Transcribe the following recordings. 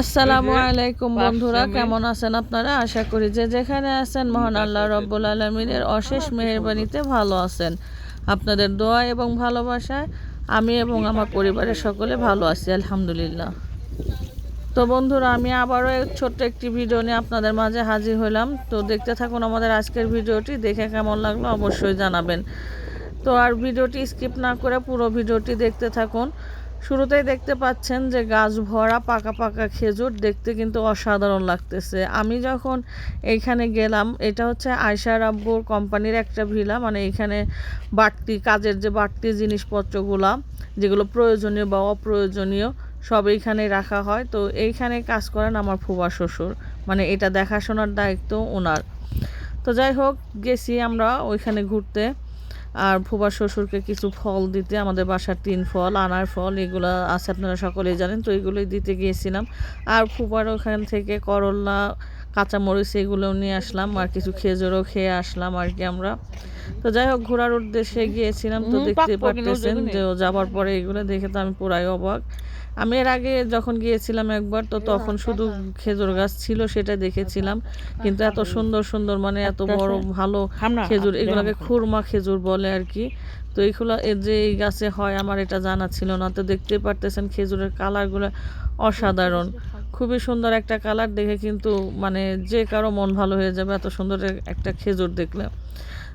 আসসালামু আলাইকুম বন্ধুরা কেমন আছেন আপনারা? আশা করি যে যেখানে আছেন মহান আল্লাহ রব্বুল আলমিনের অশেষ মেহরবানিতে ভালো আছেন। আপনাদের দোয়া এবং ভালোবাসায় আমি এবং আমার পরিবারের সকলে ভালো আছি আলহামদুলিল্লাহ। তো বন্ধুরা আমি আবারও ছোট্ট একটি ভিডিও নিয়ে আপনাদের মাঝে হাজির হলাম। তো দেখতে থাকুন আমাদের আজকের ভিডিওটি দেখে কেমন লাগল অবশ্যই জানাবেন। তো আর ভিডিওটি স্কিপ না করে পুরো ভিডিওটি দেখতে থাকুন। শুরুতেই দেখতে পাচ্ছেন যে গাছ ভরা, পাকা পাকা খেজুর দেখতে কিন্তু অসাধারণ লাগতেছে। আমি যখন এইখানে গেলাম, এটা হচ্ছে আয়সা রাব্বুর কোম্পানির একটা ভিলা মানে এখানে বাড়তি কাজের যে বাড়তি জিনিসপত্রগুলা, যেগুলো প্রয়োজনীয় বা অপ্রয়োজনীয়, সব এইখানে রাখা হয়। তো এইখানে কাজ করেন আমার ফুবা শ্বশুর মানে এটা দেখাশোনার দায়িত্ব ওনার। তো যাই হোক, গেছি আমরা ওইখানে ঘুরতে। আর ফুবার শ্বশুরকে কিছু ফল দিতে আমাদের বাসার তিন ফল আনার ফল এগুলো আছে আপনারা সকলেই জানেন তো এগুলোই দিতে গিয়েছিলাম। আর ফুবার ওখান থেকে করলা কাঁচামরিচ এগুলো নিয়ে আসলাম আর কিছু খেজুরও খেয়ে আসলাম আর কি আমরা। তো যাই হোক ঘোরার উদ্দেশ্যে গিয়েছিলাম তো দেখতে পারতেছেন যে যাবার পরে এগুলো দেখে তো আমি পুরাই অবাক। আমি এর আগে যখন গিয়েছিলাম একবার তো তখন শুধু খেজুর গাছ ছিল সেটা দেখেছিলাম। কিন্তু এত সুন্দর সুন্দর মানে এত বড় ভালো খেজুর এগুলোকে খুরমা খেজুর বলে আর কি। তো এইগুলো এর যে এই গাছে হয় আমার এটা জানা ছিল না। তো দেখতে পারতেছেন খেজুরের কালারগুলো অসাধারণ। খুবই সুন্দর। একটা কালার দেখে কিন্তু মানে যে কারও মন ভালো হয়ে যাবে এত সুন্দর একটা খেজুর দেখলে।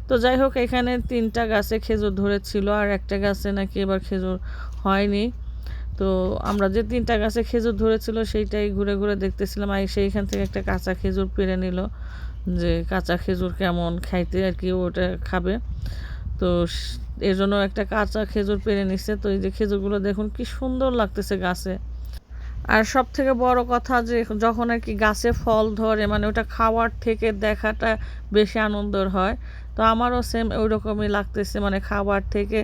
তো যাই হোক এখানে তিনটা গাছে খেজুর ধরেছিল আর একটা গাছে নাকি এবার খেজুর হয়নি। তো আমরা যে তিনটা গাছে খেজুর ধরেছিল, সেইটাই ঘুরে ঘুরে দেখতেছিলাম। আর সেইখান থেকে একটা কাঁচা খেজুর পেরে নিল, যে কাঁচা খেজুর কেমন খাইতে আর কি ওটা খাবে। তো এর জন্য একটা কাঁচা খেজুর পেরে নিচ্ছে তো এই যে খেজুরগুলো দেখুন কি সুন্দর লাগতেছে গাছে। আর সব থেকে বড় কথা যে, যখন আর কি গাছে ফল ধরে মানে ওটা খাওয়ার থেকে দেখাটা বেশি আনন্দের হয়। তো আমারও সেম ওই রকমই লাগতেছে মানে খাবার থেকে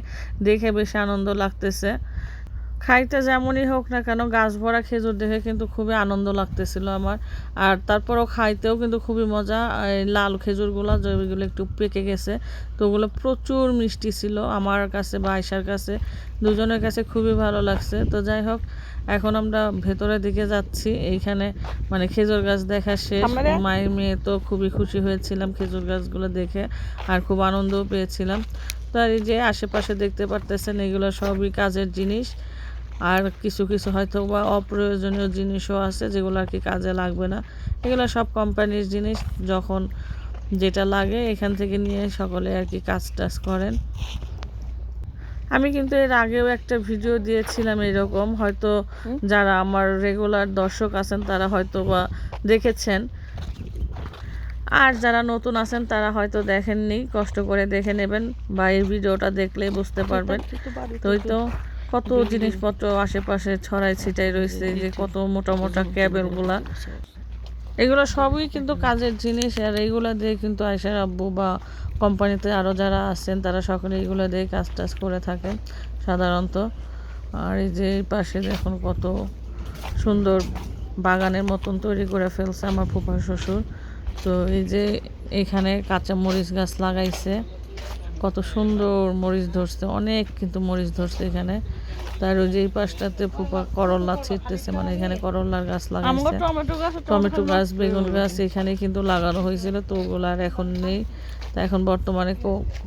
দেখে বেশি আনন্দ লাগতেছে। খাইতে যেমনই হোক না কেন গাছ ভরা খেজুর দেখে কিন্তু খুবই আনন্দ লাগতেছিল আমার। আর তারপরও খাইতেও কিন্তু খুবই মজা। এই লাল খেজুরগুলো যেগুলো একটু পেকে গেছে তো ওগুলো প্রচুর মিষ্টি ছিল আমার কাছে বা আয়সার কাছে। দুজনের কাছে খুবই ভালো লাগছে। তো যাই হোক এখন আমরা ভেতরের দিকে যাচ্ছি। এইখানে মানে খেজুর গাছ দেখা শেষ। মায়ের মেয়ে তো খুবই খুশি হয়েছিলাম খেজুর গাছগুলো দেখে আর খুব আনন্দও পেয়েছিলাম। তো আর এই যে আশেপাশে দেখতে পারতেছেন এগুলো সবই কাজের জিনিস। আর কিছু কিছু হয়তো বা অপ্রয়োজনীয় জিনিসও আছে যেগুলো আর কি কাজে লাগবে না। এগুলো সব কোম্পানির জিনিস। যখন যেটা লাগে এখান থেকে নিয়ে সকলে আর কি কাজ টাজ করেন। আমি কিন্তু এর আগেও একটা ভিডিও দিয়েছিলাম এরকম। হয়তো যারা আমার রেগুলার দর্শক আছেন তারা হয়তো বা দেখেছেন। আর যারা নতুন আছেন তারা হয়তো দেখেননি। কষ্ট করে দেখে নেবেন বা এই ভিডিওটা দেখলেই বুঝতে পারবেন। তো তো কত জিনিসপত্র আশেপাশে ছড়াই ছিটাই রয়েছে যে কত মোটা মোটা ক্যাবেলগুলা। এগুলো সবই কিন্তু কাজের জিনিস আর এইগুলো দিয়ে কিন্তু আয়সার আব্বু বা কোম্পানিতে আরও যারা আছেন তারা সকলে এইগুলো দিয়ে কাজ টাজ করে থাকেন সাধারণত। আর এই যে এই পাশে দেখুন কত সুন্দর বাগানের মতন তৈরি করে ফেলছে আমার ফুফা শ্বশুর। তো এই যে এখানে কাঁচা মরিচ গাছ লাগাইছে। কত সুন্দর মরিচ ধরছে অনেক কিন্তু মরিচ ধরছে এখানে। তার ওই যে এই পাশটাতে ফুপা করলা ছিটতেছে মানে এখানে করলার গাছ লাগাইছে। টমেটো গাছ বেগুন গাছ এখানে কিন্তু লাগানো হয়েছিল তো ওগুলো আর এখন নেই। তা এখন বর্তমানে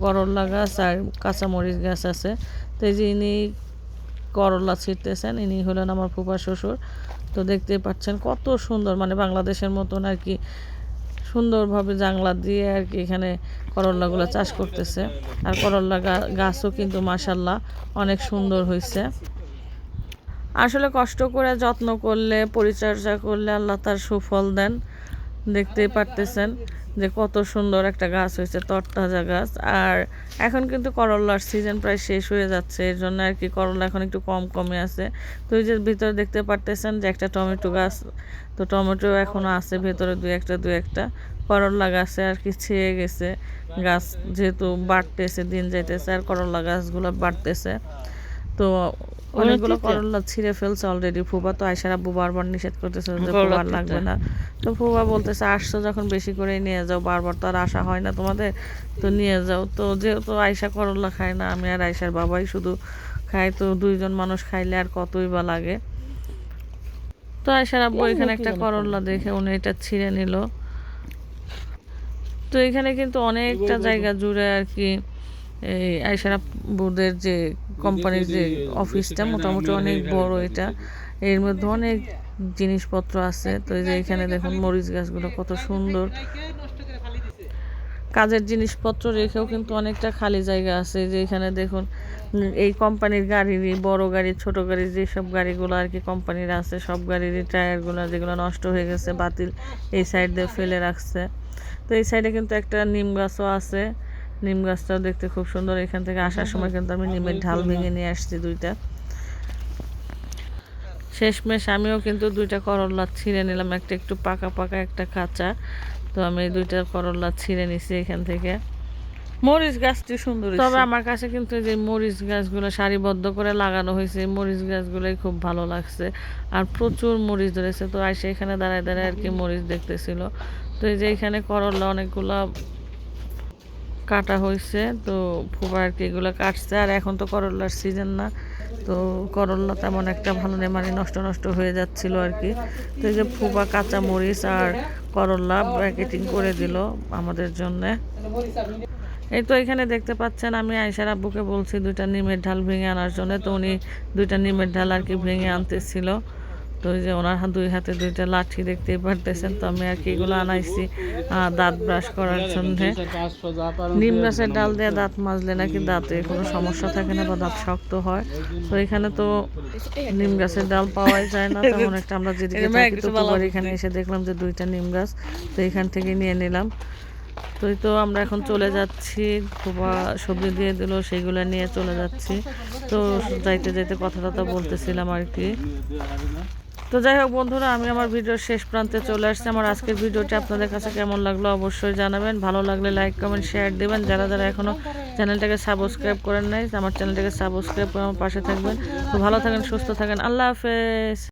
করলা গাছ আর কাঁচামরিচ গাছ আছে। তো এই যে ইনি করলা ছিটতেছেন ইনি হলেন আমার ফুপা শ্বশুর। তো দেখতে পাচ্ছেন কত সুন্দর মানে বাংলাদেশের মতন আর কি সুন্দরভাবে জাংলা দিয়ে আর কি এখানে করল্লাগুলো চাষ করতেছে। আর করল্লা গাছও কিন্তু মাসাল্লাহ অনেক সুন্দর হয়েছে আসলে কষ্ট করে যত্ন করলে, পরিচর্যা করলে আল্লাহ তার সুফল দেন। দেখতেই পারতেছেন যে কত সুন্দর একটা গাছ হয়েছে, তরতাজা গাছ। আর এখন কিন্তু করল্লার সিজন প্রায় শেষ হয়ে যাচ্ছে, এর জন্য আর কি করলা এখন একটু কম কমে আছে। তো এই যে ভিতরে দেখতে পারতেছেন যে একটা টমেটো গাছ, তো টমেটো এখনও আছে ভেতরে দু একটা দু একটা। করল্লা গাছে আর কি ছেয়ে গেছে, গাছ যেহেতু বাড়তেছে, দিন যাইতেছে আর করল্লা গাছগুলো বাড়তেছে। তো অনেকগুলো করল্লা ছিঁড়ে ফেলছে অলরেডি ফুবা তো আয়সার আব্বু বারবার নিষেধ করতেছে যে ফুবার লাগবে না। তো ফুবা বলতেছে আসছো যখন বেশি করে নিয়ে যাও বারবার তো আর আসা হয় না তোমাদের তো নিয়ে যাও। তো যেহেতু আয়সা করল্লা খায় না আমি আর আয়সার বাবাই শুধু খাই তো দুইজন মানুষ খাইলে আর কতই বা লাগে। তো তো আয়সার আব্বু এখানে একটা করল্লা দেখে উনি এটা ছিঁড়ে নিল। তো এখানে কিন্তু অনেকটা জায়গা জুড়ে আর কি এই আয়সার আব্বুদের যে কোম্পানির যে অফিসটা মোটামুটি অনেক বড় এটা। এর মধ্যে অনেক জিনিসপত্র আছে। তো এই যে এখানে দেখুন মরিচ গাছগুলো কত সুন্দর। কাজের জিনিসপত্র রেখেও কিন্তু অনেকটা খালি জায়গা আছে। যে এখানে দেখুন, এই কোম্পানির গাড়িরই বড় গাড়ি, ছোট গাড়ি, যেসব গাড়িগুলো আর কি কোম্পানির আছে, সব গাড়িরই টায়ারগুলো, যেগুলো নষ্ট হয়ে গেছে, বাতিল এই সাইড দিয়ে ফেলে রাখছে। তো এই সাইডে কিন্তু একটা নিম গাছও আছে। নিম গাছটাও দেখতে খুব সুন্দর। এখান থেকে আসার সময় কিন্তু আমি নিমের ঢাল ভেঙে নিয়ে আসছি দুইটা। শেষমেশ আমিও কিন্তু দুইটা করল্লা ছিঁড়ে নিলাম। একটা একটু পাকা পাকা একটা কাঁচা। তো আমি এই দুইটা করল্লা ছিঁড়ে নিছি এখান থেকে। মরিচ গাছটি সুন্দর তবে আমার কাছে কিন্তু যে মরিচ গাছগুলো সারিবদ্ধ করে লাগানো হয়েছে এই মরিচ গাছগুলোই খুব ভালো লাগছে। আর প্রচুর মরিচ ধরেছে। তো আইসে এখানে দাঁড়ায় দাঁড়ায় আর কি মরিচ দেখতেছিল। তো এই যে এখানে করল্লা অনেকগুলা কাটা হয়েছে তো ফুবা আর কি এগুলো কাটছে। আর এখন তো করল্লার সিজন না, তো করল্লা তেমন একটা ভালো নেই মানে নষ্ট নষ্ট হয়ে যাচ্ছিল আর কি। তো এই যে ফুবা কাঁচা মরিচ আর করল্লা প্যাকেটিং করে দিল আমাদের জন্যে। এই তো এখানে দেখতে পাচ্ছেন, আমি আয়সার আব্বুকে বলছি দুইটা নিমের ঢাল ভেঙে আনার জন্য, তো উনি দুইটা নিমের ঢাল আর কি ভেঙে আনতেছিল। তো ওই যে ওনার হাত- দুই হাতে দুইটা লাঠি দেখতে পারতেছেন। তো আমি আর কি এগুলো আনাইছি দাঁত ব্রাশ করার জন্য। নিম গাছের ডাল দিয়ে দাঁত মাজলে নাকি দাঁতে কোনো সমস্যা থাকে না বা দাঁত শক্ত হয়। তো এখানে তো নিম গাছের ডাল পাওয়াই যায় না। তেমন একটা আমরা যেদিকে থাকি তো এখানে এসে দেখলাম যে দুইটা নিম গাছ তো এখান থেকে নিয়ে নিলাম। তো তো আমরা এখন চলে যাচ্ছি খুবা সবজি দিয়ে দিল সেইগুলো নিয়ে চলে যাচ্ছি। তো যাইতে যাইতে কথা টথা বলতেছিলাম আর কি। তো যাই হোক বন্ধুরা, আমি আমার ভিডিওর শেষ প্রান্তে চলে আসছি। আমার আজকের ভিডিওটি আপনাদের কাছে কেমন লাগল অবশ্যই জানাবেন। ভালো লাগলে লাইক কমেন্ট শেয়ার দেবেন। যারা যারা এখনও চ্যানেলটাকে সাবস্ক্রাইব করেন নাই, আমার চ্যানেলটাকে সাবস্ক্রাইব করে আমার পাশে থাকবেন। তো ভালো থাকেন, সুস্থ থাকেন। আল্লাহ হাফেজ।